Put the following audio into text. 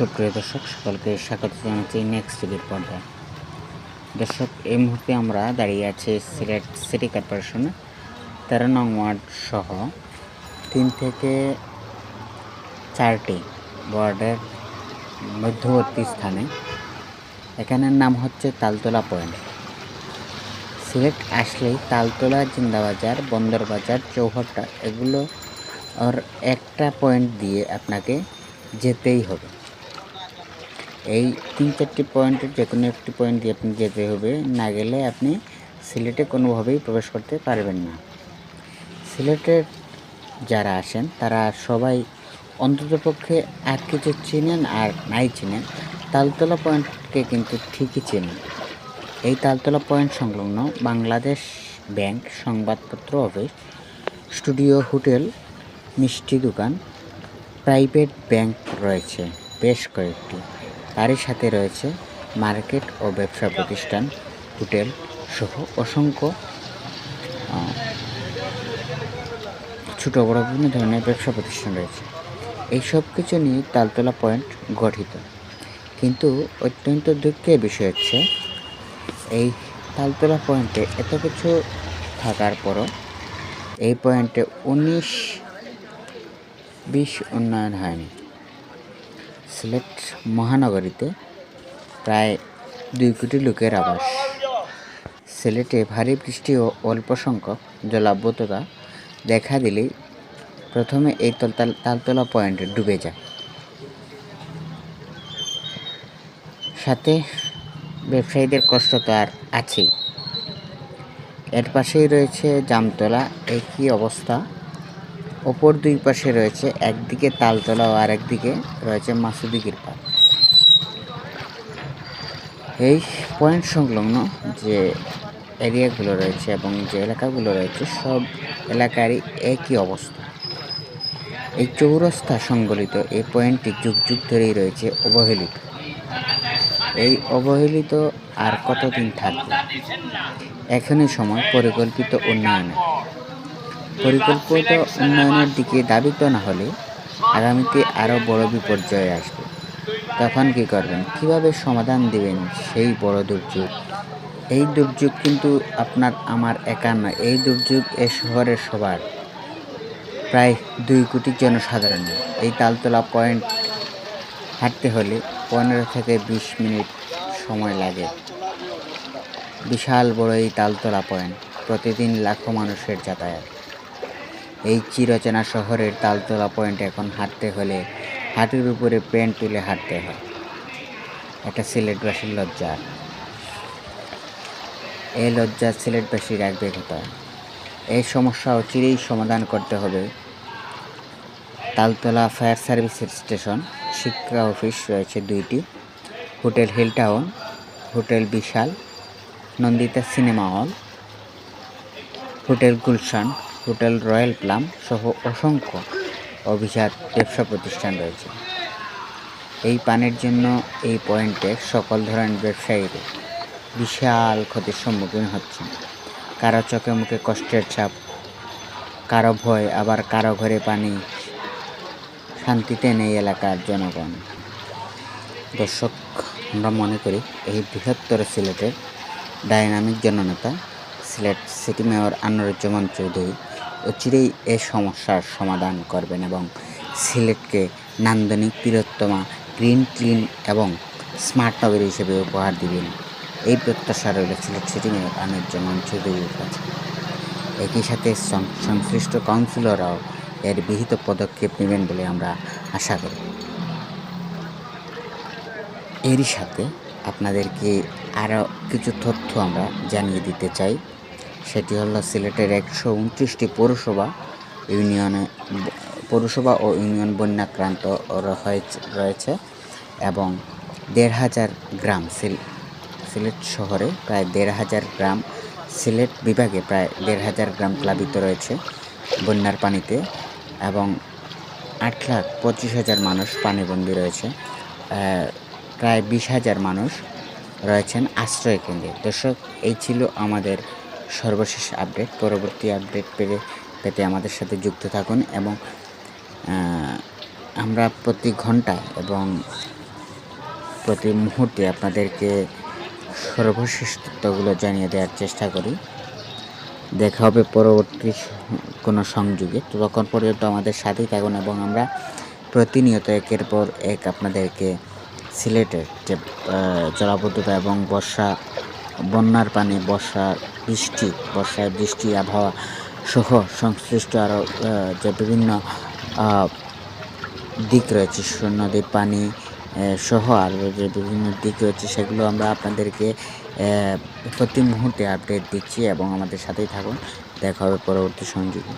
সুপ্রিয় দর্শক, সকলকে স্বাগত জানাচ্ছি নেক্সট টিভির পর্দায়। দর্শক, এই মুহূর্তে আমরা দাঁড়িয়ে আছি সিলেট সিটি কর্পোরেশনে তেরো নং ওয়ার্ড সহ তিন থেকে চারটি ওয়ার্ডের মধ্যবর্তী স্থানে। এখানের নাম হচ্ছে তালতলা পয়েন্ট। সিলেট আসলেই তালতলা, জিন্দাবাজার, বন্দরবাজার, চৌহট্টা, এগুলো আর একটা পয়েন্ট দিয়ে আপনাকে যেতেই হবে। এই তিন চারটি পয়েন্টের যে কোনো একটি পয়েন্ট দিয়ে আপনি যেতে হবে, না গেলে আপনি সিলেটে কোনোভাবেই প্রবেশ করতে পারবেন না। সিলেটের যারা আসেন তারা সবাই অন্ততপক্ষে আর কিছু চিনেন আর নাই চিনেন। তালতলা পয়েন্টকে কিন্তু ঠিকই চেনেন। এই তালতলা পয়েন্ট সংলগ্ন বাংলাদেশ ব্যাংক সংবাদপত্র অফিস, স্টুডিও, হোটেল, মিষ্টি দোকান, প্রাইভেট ব্যাংক রয়েছে বেশ কয়েকটি। তারই সাথে রয়েছে মার্কেট ও ব্যবসা প্রতিষ্ঠান, হোটেল সহ অসংখ্য ছোট বড় বিভিন্ন ধরনের ব্যবসা প্রতিষ্ঠান রয়েছে। এই সব কিছু নিয়ে তালতলা পয়েন্ট গঠিত। কিন্তু অত্যন্ত দুঃখের বিষয় হচ্ছে, এই তালতলা পয়েন্টে এত কিছু থাকার পরও এই পয়েন্টে উনিশ বিশ উন্নয়ন হয়নি। সিলেট মহানগরীতে প্রায় দুই কোটি লোকের আবাস। সিলেটে ভারী বৃষ্টি ও অল্প সংখ্যক জলাবদ্ধতা দেখা দিলেই প্রথমে এই তলতাল তালতলা পয়েন্টে ডুবে যায়। সাথে ব্যবসায়ীদের কষ্ট তো আর আছেই। এর পাশেই রয়েছে জামতলা। একই অবস্থা? অপর দুই পাশে রয়েছে একদিকে তালতলা ও আরেকদিকে রয়েছে মাসুদিগির পাড় এই পয়েন্ট সংলগ্ন যে এরিয়াগুলো রয়েছে এবং যে এলাকাগুলো রয়েছে, সব এলাকারই একই অবস্থা। এই চৌরাস্তা সংবলিত এই পয়েন্টটি যুগ যুগ ধরেই রয়েছে অবহেলিত। এই অবহেলিত আর কতদিন থাকবে? এখনই সময় পরিকল্পিত উন্নয়নের পরিকল্পিত উন্নয়নের দিকে দাবিত না হলে আগামীতে আরও বড় বিপর্যয় আসবে। তখন কি করবেন? কীভাবে সমাধান দিবেন সেই বড় দুর্যোগ? এই দুর্যোগ কিন্তু আপনার, আমার একার নয়, এই দুর্যোগ এ শহরের সবার। প্রায় দুই কোটি জনসাধারণ এই তালতলা পয়েন্ট হাঁটতে হলে পনেরো থেকে বিশ মিনিট সময় লাগে। বিশাল বড় এই তালতলা পয়েন্ট। প্রতিদিন লাখো মানুষের যাতায়াত। এই চিরচেনা শহরের তালতলা পয়েন্ট এখন হাঁটতে হলে হাঁটুর উপরে প্যান্ট তুলে হাঁটতে হয়। এটা সিলেটবাসীর লজ্জা। এই লজ্জা সিলেটবাসী রাখবে কোথায় এই সমস্যা অচিরেই সমাধান করতে হবে। তালতলা ফায়ার সার্ভিসের স্টেশন, শিক্ষা অফিস রয়েছে দুইটি। Hotel hill town hotel Bishal, Nandita cinema hall, hotel Gulshan. Hotel royal plum সহ অসংখ্য অভিজাত ব্যবসা প্রতিষ্ঠান রয়েছে। এই পানের জন্য এই পয়েন্টে সকল ধরনের ব্যবসায়ীদের বিশাল ক্ষতির সম্মুখীন হচ্ছেন। কারও চোখে মুখে কষ্টের ছাপ, কারও ভয়, আবার কারও ঘরে পানি শান্তিতে নেই এলাকার জনগণ। দর্শক, আমরা মনে করি এই বৃহত্তর সিলেটের ডাইনামিক জননেতা, সিলেট সিটি মেয়র আনোয়ারুজ্জামান চৌধুরী অচিরেই এ সমস্যার সমাধান করবেন এবং সিলেটকে নান্দনিক বৃহত্তমা গ্রিন, ক্লিন এবং স্মার্ট নগরী হিসেবে উপহার দিবেন। এই প্রত্যাশা রইল সিলেট সিটি মেয়র আনোয়ারুজ্জামান চৌধুরীর কাছে। একই সাথে সংশ্লিষ্ট কাউন্সিলররাও এর বিহিত পদক্ষেপ নেবেন বলে আমরা আশা করি। এরই সাথে আপনাদেরকে আরও কিছু তথ্য আমরা জানিয়ে দিতে চাই। সেটি হলো সিলেটের একশো উনত্রিশটি পৌরসভা, ইউনিয়নে পৌরসভা ও ইউনিয়ন বন্যাক্রান্ত রয়েছে এবং দেড় হাজার গ্রাম সিল- সিলেট শহরে প্রায় দেড় হাজার গ্রাম সিলেট বিভাগে প্রায় দেড় হাজার গ্রাম প্লাবিত রয়েছে বন্যার পানিতে এবং আট লাখ পঁচিশ হাজার মানুষ পানিবন্দী রয়েছে। প্রায় বিশ হাজার মানুষ রয়েছেন আশ্রয় কেন্দ্রে দর্শক, এই ছিল আমাদের সর্বশেষ আপডেট পরবর্তী আপডেট পেতে পেতে আমাদের সাথে যুক্ত থাকুন এবং আমরা প্রতি ঘন্টায় এবং প্রতি মুহূর্তে আপনাদেরকে সর্বশেষ তথ্যগুলো জানিয়ে দেওয়ার চেষ্টা করি। দেখা হবে পরবর্তী কোনো সংযোগে। তখন পর্যন্ত আমাদের সাথেই থাকুন এবং আমরা প্রতিনিয়ত একের পর এক আপনাদেরকে সিলেটের যে জলাবদ্ধতা এবং বর্ষা বন্যার পানি, বর্ষা, বৃষ্টি, বর্ষায় বৃষ্টি, আবহাওয়া সহ সংশ্লিষ্ট আরও যে বিভিন্ন দিক রয়েছে নদীর পানি সহ আরও যে বিভিন্ন দিক রয়েছে, সেগুলো আমরা আপনাদেরকে প্রতি মুহূর্তে আপডেট দিচ্ছি এবং আমাদের সাথেই থাকুন। দেখা হবে পরবর্তী সংযোগে।